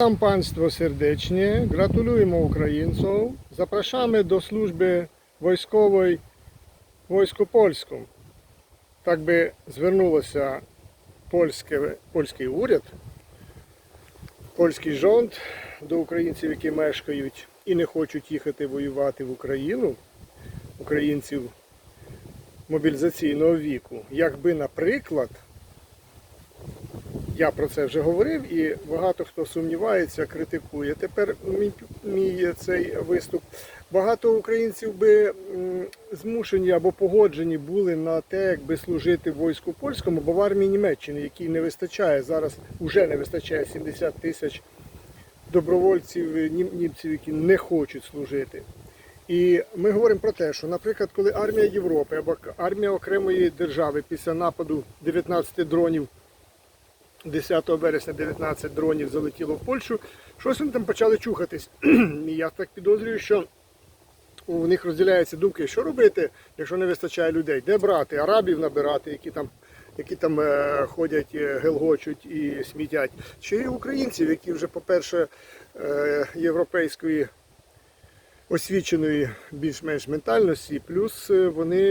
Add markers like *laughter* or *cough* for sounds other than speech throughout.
Witam Państwo serdecznie, gratulujemy Українцям, zapraszamy do służby wojskowej Війську Польську. Так би звернулося польське, польський уряд, польський жонд до українців, які мешкають і не хочуть їхати воювати в Україну, українців мобілізаційного віку. Якби, наприклад, я про це вже говорив, і багато хто сумнівається, критикує. Тепер мій, мій цей виступ. Багато українців би змушені або погоджені були на те, якби служити війську польському, бо в армії Німеччини, якій не вистачає зараз, вже не вистачає 70 тисяч добровольців, німців, які не хочуть служити. І ми говоримо про те, що, наприклад, коли армія Європи або армія окремої держави після нападу 19 дронів 10 вересня 19 дронів залетіло в Польщу. Щось вони там почали чухатись. *clears throat* Я так підозрюю, що у них розділяються думки, що робити, якщо не вистачає людей, де брати, арабів набирати, які там, які там е, ходять, е, гелгочуть і смітять, чи українців, які вже, по-перше, е, європейської освіченої більш-менш ментальності, плюс е, вони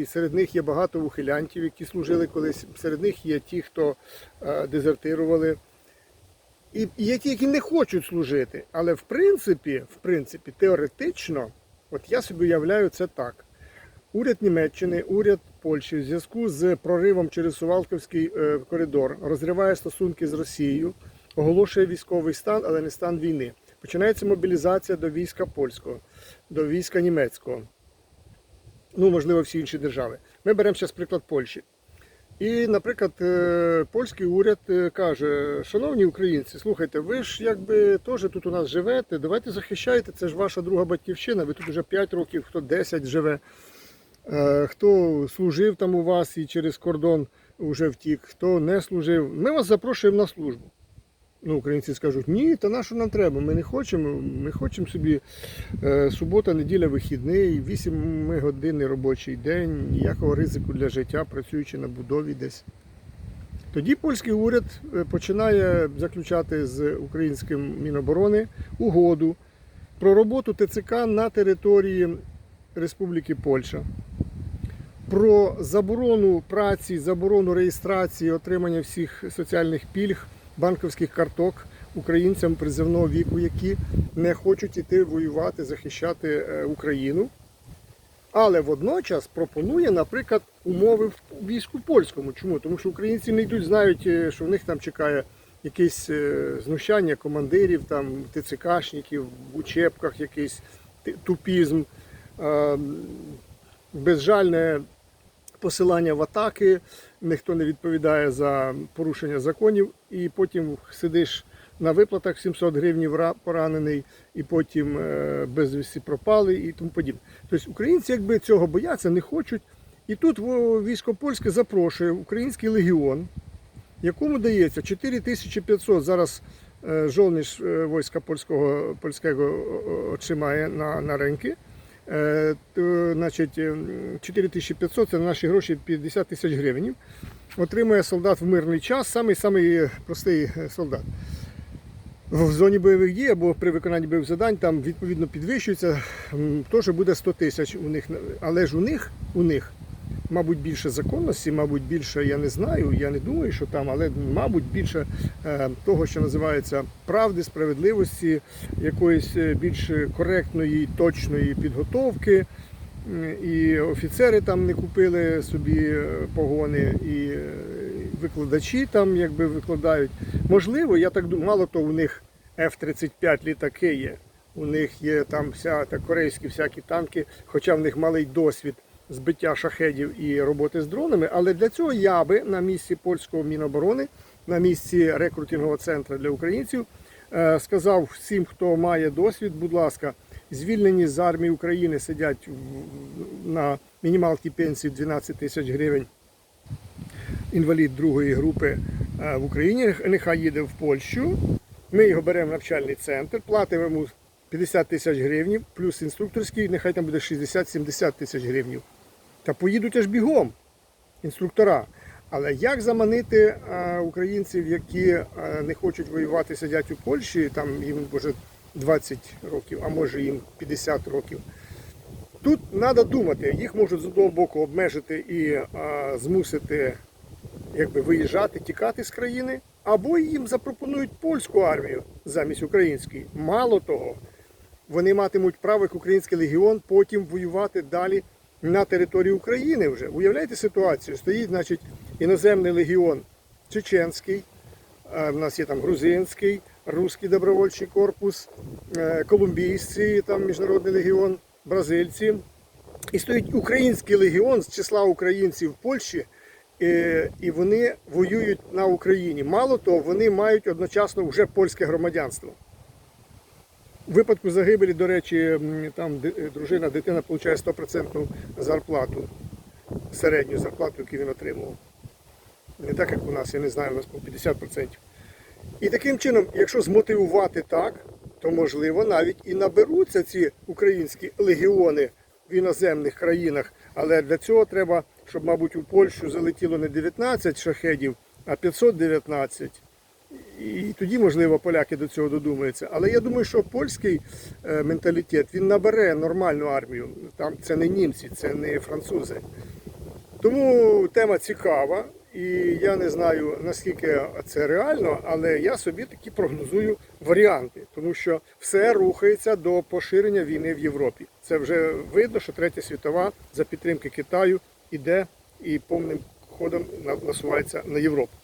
і серед них є багато ухилянтів, які служили колись. Серед них є ті, хто е, дезертирували. І є ті, які не хочуть служити. Але в принципі, в принципі, теоретично, от я собі уявляю це так. Уряд Німеччини, уряд Польщі в зв'язку з проривом через Сувалківський е, коридор розриває стосунки з Росією, оголошує військовий стан, але не стан війни. Починається мобілізація до війська польського, до війська німецького. Ну, можливо, всі інші держави. Ми беремо зараз приклад Польщі. І, наприклад, е, польський уряд е, каже: шановні українці, слухайте, ви ж якби теж тут у нас живете, давайте захищайте, це ж ваша друга батьківщина, ви тут вже 5 років, хто 10 живе, Е, хто служив там у вас і через кордон вже втік, хто не служив. Ми вас запрошуємо на службу. Ну, українці скажуть, ні, та на що нам треба? Ми не хочемо. Ми хочемо собі е, субота, неділя, вихідний, 8 годинний робочий день, ніякого ризику для життя, працюючи на будові десь. Тоді польський уряд е, починає заключати з українським Міноборони угоду про роботу ТЦК на території Республіки Польща. Про заборону праці, заборону реєстрації, отримання всіх соціальних пільг, банківських карток українцям призовного віку, які не хочуть іти воювати, захищати е, Україну. Але водночас пропонує, наприклад, умови в війську польському. Чому? Тому що українці не йдуть, знають, е, що в них там чекає якесь е, знущання командирів, там ТЦКшників, в учебках якийсь тупізм, е, безжальне посилання в атаки, ніхто не відповідає за порушення законів, і потім сидиш на виплатах 700 гривень поранений, і потім е, безвісті пропали і тому подібне. Тобто українці якби цього бояться, не хочуть. І тут військо польське запрошує український легіон, якому дається 4500 зараз е, жовніш е, війська польського польського отримає на, на ринки. Е, значить, ем, 4500 це на наші гроші 50 тисяч гривень. Отримує солдат в мирний час, самий самий простий е, солдат. В зоні бойових дій або при виконанні бойових завдань там відповідно підвищується, теж буде 100 тисяч у них. Але ж у них, у них, мабуть, більше законності, мабуть, більше, я не знаю, я не думаю, що там, але, мабуть, більше е, того, що називається правди, справедливості, якоїсь е, більш коректної, точної підготовки. І офіцери там не купили собі е, погони, і викладачі там якби викладають. Можливо, я так думаю, мало того, у них F-35 літаки є. У них є там вся та корейські всякі танки, хоча в них малий досвід збиття шахедів і роботи з дронами. Але для цього я би на місці польського міноборони, на місці рекрутингового центру для українців, е, сказав всім, хто має досвід, будь ласка, звільнені з армії України сидять на мінімалкій пенсії 12 тисяч гривень. Інвалід другої групи е, в Україні, нехай їде в Польщу. Ми його беремо в навчальний центр, платимо йому 50 тисяч гривень, плюс інструкторський, нехай там буде 60-70 тисяч гривень. Та поїдуть аж бігом інструктора. Але як заманити е, українців, які е, не хочуть воювати, сидять у Польщі, там їм може 20 років, а може їм 50 років. Тут треба думати, їх можуть з одного боку обмежити і е, змусити якби, виїжджати, тікати з країни, або їм запропонують польську армію замість української. Мало того, вони матимуть право як український легіон потім воювати далі на території України вже. Уявляєте ситуацію? Стоїть, значить, іноземний легіон чеченський, е, в нас є там грузинський, русський добровольчий корпус, е, колумбійці, там міжнародний легіон, бразильці. І стоїть український легіон з числа українців в Польщі, е, і вони воюють на Україні. Мало того, вони мають одночасно вже польське громадянство. У випадку загибелі, до речі, там дружина, дитина отримує 100% зарплату, середню зарплату, яку він отримував. Не так, як у нас, я не знаю, у нас по 50%. І таким чином, якщо змотивувати так, то можливо навіть і наберуться ці українські легіони в іноземних країнах. Але для цього треба, щоб, мабуть, у Польщу залетіло не 19 шахедів, а 519. І тоді, можливо, поляки до цього додумаються. Але я думаю, що польський е, менталітет він набере нормальну армію. Там це не німці, це не французи. Тому тема цікава, і я не знаю наскільки це реально, але я собі такі прогнозую варіанти, тому що все рухається до поширення війни в Європі. Це вже видно, що третя світова за підтримки Китаю іде і повним ходом насувається на Європу.